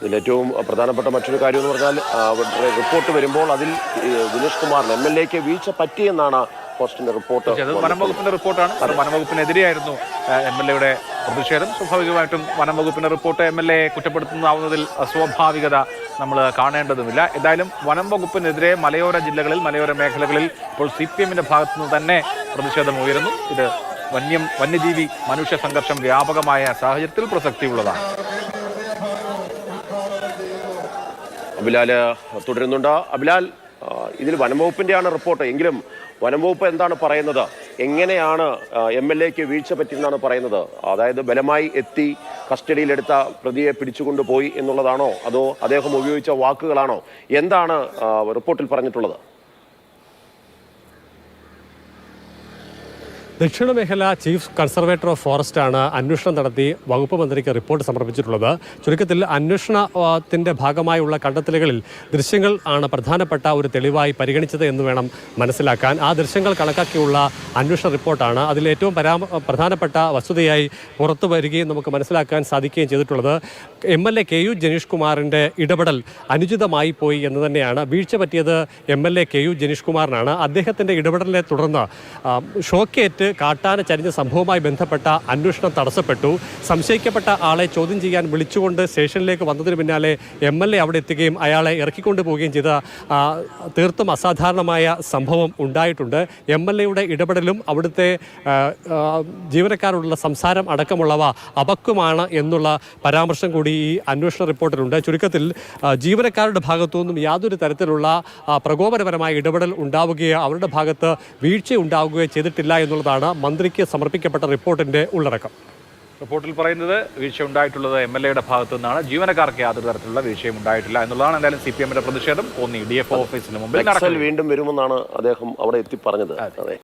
ഇതിൽ ഏറ്റവും പ്രധാനപ്പെട്ട മറ്റൊരു കാര്യം എന്ന് പറഞ്ഞാൽ അവരുടെ റിപ്പോർട്ട് വരുമ്പോൾ അതിൽ ദിനേഷ് കുമാറിന് എം എൽ എക്ക് വീഴ്ച പറ്റിയെന്നാണ് പോസ്റ്റിന്റെ റിപ്പോർട്ട് വനംവകുപ്പിന്റെ വനം വകുപ്പിന്റെ റിപ്പോർട്ടാണ്. അത്. വനം വകുപ്പിനെതിരെയായിരുന്നു എം എൽ എയുടെ പ്രതിഷേധം. സ്വാഭാവികമായിട്ടും വനംവകുപ്പിന്റെ റിപ്പോർട്ട് എം എൽ എ കുറ്റപ്പെടുത്തുന്നതാവുന്നതിൽ അസ്വാഭാവികത നമ്മൾ കാണേണ്ടതുമില്ല. എന്തായാലും വനം വകുപ്പിനെതിരെ മലയോര ജില്ലകളിൽ മലയോര മേഖലകളിൽ ഇപ്പോൾ സി പി എമ്മിന്റെ ഭാഗത്തുനിന്ന് തന്നെ പ്രതിഷേധം ഉയരുന്നു. ഇത് വന്യം വന്യജീവി മനുഷ്യ സംഘർഷം വ്യാപകമായ സാഹചര്യത്തിൽ പ്രസക്തിയുള്ളതാണ്. അബിലാൽ തുടരുന്നുണ്ട്. അബിലാൽ ഇതിൽ ഇതിൽ വനംവകുപ്പിന്റെയാണ് റിപ്പോർട്ട്. എങ്കിലും വനംവകുപ്പ് എന്താണ് പറയുന്നത്? എങ്ങനെയാണ് എം എൽ എക്ക് വീഴ്ച പറ്റിയെന്നാണ് പറയുന്നത്? അതായത് ബലമായി എത്തി കസ്റ്റഡിയിലെടുത്ത പ്രതിയെ പിടിച്ചുകൊണ്ടുപോയി എന്നുള്ളതാണോ? അതോ അദ്ദേഹം ഉപയോഗിച്ച വാക്കുകളാണോ? എന്താണ് റിപ്പോർട്ടിൽ പറഞ്ഞിട്ടുള്ളത്? ദക്ഷിണ മേഖല ചീഫ് കൺസർവേറ്റർ ഓഫ് ഫോറസ്റ്റ് ആണ് അന്വേഷണം നടത്തി വകുപ്പ് മന്ത്രിക്ക് റിപ്പോർട്ട് സമർപ്പിച്ചിട്ടുള്ളത്. ചുരുക്കത്തിൽ അന്വേഷണത്തിന്റെ ഭാഗമായുള്ള കണ്ടെത്തലുകളിൽ ദൃശ്യങ്ങൾ ആണ് പ്രധാനപ്പെട്ട ഒരു തെളിവായി പരിഗണിച്ചത് എന്ന് വേണം മനസ്സിലാക്കാൻ. ആ ദൃശ്യങ്ങൾ കണക്കാക്കിയുള്ള അന്വേഷണ റിപ്പോർട്ടാണ്. അതിൽ ഏറ്റവും പരാമ പ്രധാനപ്പെട്ട വസ്തുതയായി പുറത്തു വരികയും നമുക്ക് മനസ്സിലാക്കാൻ സാധിക്കുകയും ചെയ്തിട്ടുള്ളത് M L A K U Janeesh കുമാറിന്റെ ഇടപെടൽ അനുചിതമായി പോയി എന്ന് തന്നെയാണ്. വീഴ്ച പറ്റിയത് M L A K U Janeesh കുമാറിനാണ്. അദ്ദേഹത്തിന്റെ ഇടപെടലിനെ തുടർന്ന് ഷോക്കേറ്റ് കാട്ടാന ചരിഞ്ഞ സംഭവവുമായി ബന്ധപ്പെട്ട അന്വേഷണം തടസ്സപ്പെട്ടു. സംശയിക്കപ്പെട്ട ആളെ ചോദ്യം ചെയ്യാൻ വിളിച്ചുകൊണ്ട് സ്റ്റേഷനിലേക്ക് വന്നതിന് പിന്നാലെ എം എൽ എ അവിടെ എത്തുകയും അയാളെ ഇറക്കിക്കൊണ്ടു പോവുകയും ചെയ്ത തീർത്തും അസാധാരണമായ സംഭവം ഉണ്ടായിട്ടുണ്ട്. എം എൽ എയുടെ ഇടപെടലും അവിടുത്തെ ജീവനക്കാരോടുള്ള സംസാരം അടക്കമുള്ളവ അപക്വമാണ് എന്നുള്ള പരാമർശം കൂടി ഈ അന്വേഷണ റിപ്പോർട്ടിലുണ്ട്. ചുരുക്കത്തിൽ ജീവനക്കാരുടെ ഭാഗത്തു നിന്നും യാതൊരു തരത്തിലുള്ള പ്രകോപനപരമായ ഇടപെടൽ ഉണ്ടാവുകയോ അവരുടെ ഭാഗത്ത് വീഴ്ച ഉണ്ടാവുകയോ ചെയ്തിട്ടില്ല എന്നുള്ളതാണ് മന്ത്രിക്ക് സമർപ്പിക്കപ്പെട്ട റിപ്പോർട്ടിന്റെ ഉള്ളടക്കം. റിപ്പോർട്ടിൽ പറയുന്നത് വീഴ്ച ഉണ്ടായിട്ടുള്ളത് എം എൽ എയുടെ ഭാഗത്തു നിന്നാണ് ജീവനക്കാർക്ക് യാതൊരു തരത്തിലുള്ള വീഴ്ചയും ഉണ്ടായിട്ടില്ല എന്നുള്ളതാണ്. എന്തായാലും സി പി എമ്മിന്റെ പ്രതിഷേധം. കോന്നി ഡി എഫ് ഓഫീസിന് മുമ്പിൽ വീണ്ടും വരുമെന്നാണ് അദ്ദേഹം അവിടെ എത്തി പറഞ്ഞത്. അതെ.